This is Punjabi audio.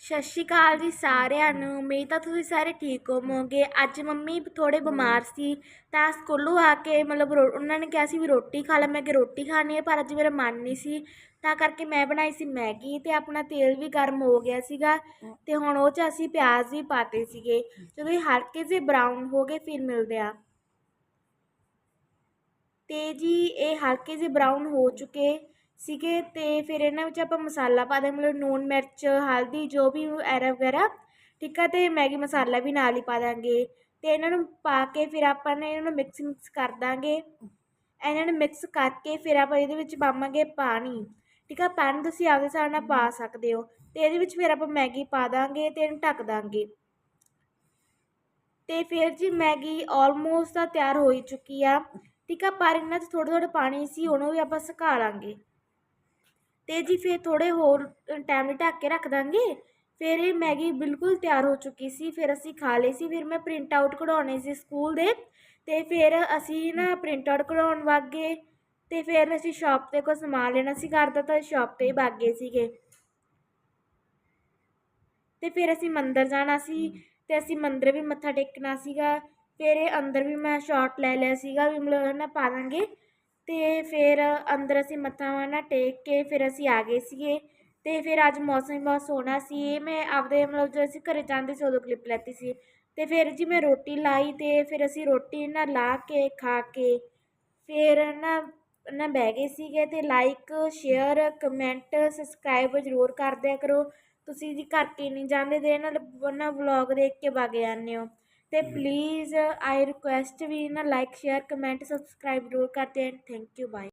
ਸਤਿ ਸ਼੍ਰੀ ਅਕਾਲ ਜੀ ਸਾਰਿਆਂ ਨੂੰ। ਉਮੀਦ ਤਾਂ ਤੁਸੀਂ ਸਾਰੇ ਠੀਕ ਹੋਵੋਗੇ। ਅੱਜ ਮੰਮੀ ਥੋੜੇ ਬਿਮਾਰ ਸੀ, ਤਾਂ ਸਕੂਲੋਂ ਆ ਕੇ ਮਤਲਬ ਰੋ- ਉਹਨਾਂ ਨੇ ਕਿਹਾ ਸੀ ਵੀ ਰੋਟੀ ਖਾ ਲੈ। ਮੈਂ ਕਿ ਰੋਟੀ ਖਾਣੀ ਹੈ, ਪਰ ਅੱਜ ਮੇਰਾ ਮਨ ਨਹੀਂ ਸੀ। ਤਾਂ ਕਰਕੇ ਮੈਂ ਬਣਾਈ ਸੀ ਮੈਗੀ ਤੇ ਆਪਣਾ ਤੇਲ ਵੀ ਗਰਮ ਹੋ ਗਿਆ ਸੀਗਾ ਤੇ ਹੁਣ ਉਹ 'ਚ ਅਸੀਂ ਪਿਆਜ਼ ਵੀ ਪਾਤੇ ਸੀਗੇ। ਜਦੋਂ ਇਹ ਹਲਕੇ ਜਿਹੇ ਬਰਾਊਨ ਹੋ ਗਏ, ਫਿਰ ਮਿਲਦੇ ਆ। ਤੇ ਜੀ, ਇਹ ਹਲਕੇ ਜਿਹੇ ਬਰਾਊਨ ਹੋ ਚੁੱਕੇ। ਸੀਗੇ ਅਤੇ ਫਿਰ ਇਹਨਾਂ ਵਿੱਚ ਆਪਾਂ ਮਸਾਲਾ ਪਾ ਦੇ ਮਤਲਬ ਲੂਣ ਮਿਰਚ, ਹਲਦੀ, ਜੋ ਵੀ ਐਰਾ ਵਗੈਰਾ, ਠੀਕ ਆ ਅਤੇ ਮੈਗੀ ਮਸਾਲਾ ਵੀ ਨਾਲ ਹੀ ਪਾ ਦਾਂਗੇ ਅਤੇ ਇਹਨਾਂ ਨੂੰ ਪਾ ਕੇ ਫਿਰ ਆਪਾਂ ਨੇ ਇਹਨਾਂ ਨੂੰ ਮਿਕਸ ਮਿਕਸ ਕਰ ਦਾਂਗੇ ਇਹਨਾਂ ਨੂੰ ਮਿਕਸ ਕਰਕੇ ਫਿਰ ਆਪਾਂ ਇਹਦੇ ਵਿੱਚ ਪਾਵਾਂਗੇ ਪਾਣੀ, ਠੀਕ ਆ, ਪਾਣੀ ਤੁਸੀਂ ਆਪਦੇ ਹਿਸਾਬ ਨਾਲ ਪਾ ਸਕਦੇ ਹੋ। ਅਤੇ ਇਹਦੇ ਵਿੱਚ ਫਿਰ ਆਪਾਂ ਮੈਗੀ ਪਾ ਦਾਂਗੇ ਅਤੇ ਇਹਨੂੰ ਢੱਕ ਦਾਂਗੇ ਅਤੇ ਫਿਰ ਜੀ ਮੈਗੀ ਆਲਮੋਸਟ ਤਾਂ ਤਿਆਰ ਹੋ ਹੀ ਚੁੱਕੀ ਆ, ਠੀਕ ਆ, ਪਰ ਇਹਨਾਂ 'ਚ ਥੋੜ੍ਹਾ ਥੋੜ੍ਹਾ ਪਾਣੀ ਸੀ, ਉਹਨੂੰ ਵੀ ਆਪਾਂ ਸੁਕਾ ਲਾਂਗੇ। ਤੇ ਜੀ ਫਿਰ ਥੋੜੇ ਹੋਰ ਟਾਈਮ ਲਈ ਢੱਕ ਕੇ ਰੱਖ ਦਾਂਗੇ। ਫਿਰ ਇਹ ਮੈਗੀ ਬਿਲਕੁਲ ਤਿਆਰ ਹੋ ਚੁੱਕੀ ਸੀ ਫਿਰ ਅਸੀਂ ਖਾ ਲਈ ਸੀ ਫਿਰ ਮੈਂ ਪ੍ਰਿੰਟ ਆਊਟ ਕਢਾਉਣੇ ਸੀ ਸਕੂਲ ਦੇ। ਤੇ ਫਿਰ ਅਸੀਂ ਨਾ ਪ੍ਰਿੰਟ ਆਊਟ ਕਢਾਉਣ ਵਗ ਗਏ। ਤੇ ਫਿਰ ਅਸੀਂ ਸ਼ਾਪ ਤੇ ਕੋਈ ਸਮਾਨ ਲੈਣਾ ਸੀ ਘਰ ਦਾ ਤਾਂ ਸ਼ਾਪ ਤੇ ਹੀ ਵਗ ਗਏ ਸੀਗੇ। ਤੇ ਫਿਰ ਅਸੀਂ ਮੰਦਿਰ ਜਾਣਾ ਸੀ ਤੇ ਅਸੀਂ ਮੰਦਿਰ ਵੀ ਮੱਥਾ ਟੇਕਣਾ ਸੀਗਾ। ਫਿਰ ਇਹ ਅੰਦਰ ਵੀ ਮੈਂ ਸ਼ਾਟ ਲੈ ਲਿਆ ਸੀਗਾ ਵੀ ਮਤਲਬ ਨਾ ਪਾ ਦਾਂਗੇ। ਅਤੇ ਫਿਰ ਅੰਦਰ ਅਸੀਂ ਮੱਥਾ ਨਾ ਟੇਕ ਕੇ ਫਿਰ ਅਸੀਂ ਆ ਗਏ ਸੀਗੇ ਅਤੇ ਫਿਰ ਅੱਜ ਮੌਸਮ ਵੀ ਬਹੁਤ ਸੋਹਣਾ ਸੀ। ਇਹ ਮੈਂ ਆਪਦੇ ਮਤਲਬ ਜਦੋਂ ਅਸੀਂ ਘਰੇ ਜਾਂਦੇ ਸੀ ਉਦੋਂ ਕਲਿੱਪ ਲੈਤੀ ਸੀ। ਅਤੇ ਫਿਰ ਜੀ ਮੈਂ ਰੋਟੀ ਲਾਈ ਅਤੇ ਫਿਰ ਅਸੀਂ ਰੋਟੀ ਨਾ ਲਾ ਕੇ, ਖਾ ਕੇ ਫਿਰ ਨਾ ਨਾ ਬਹਿ ਗਏ ਸੀਗੇ ਅਤੇ ਲਾਈਕ ਸ਼ੇਅਰ ਕਮੈਂਟ ਸਬਸਕ੍ਰਾਈਬ ਜ਼ਰੂਰ ਕਰ ਦਿਆ ਕਰੋ। ਤੁਸੀਂ ਜੀ ਕਰਕੇ ਨਹੀਂ ਜਾਂਦੇ ਦੇ ਨਾਲ ਨਾ ਵਲੌਗ ਦੇਖ ਕੇ ਵਗ ਜਾਂਦੇ ਹੋ। ਅਤੇ ਪਲੀਜ਼ ਆਈ ਰਿਕੁਐਸਟ ਵੀ ਨਾ ਲਾਈਕ ਸ਼ੇਅਰ ਕਮੈਂਟ ਸਬਸਕ੍ਰਾਈਬ ਜ਼ਰੂਰ ਕਰਦੇ ਥੈਂਕ ਯੂ ਬਾਏ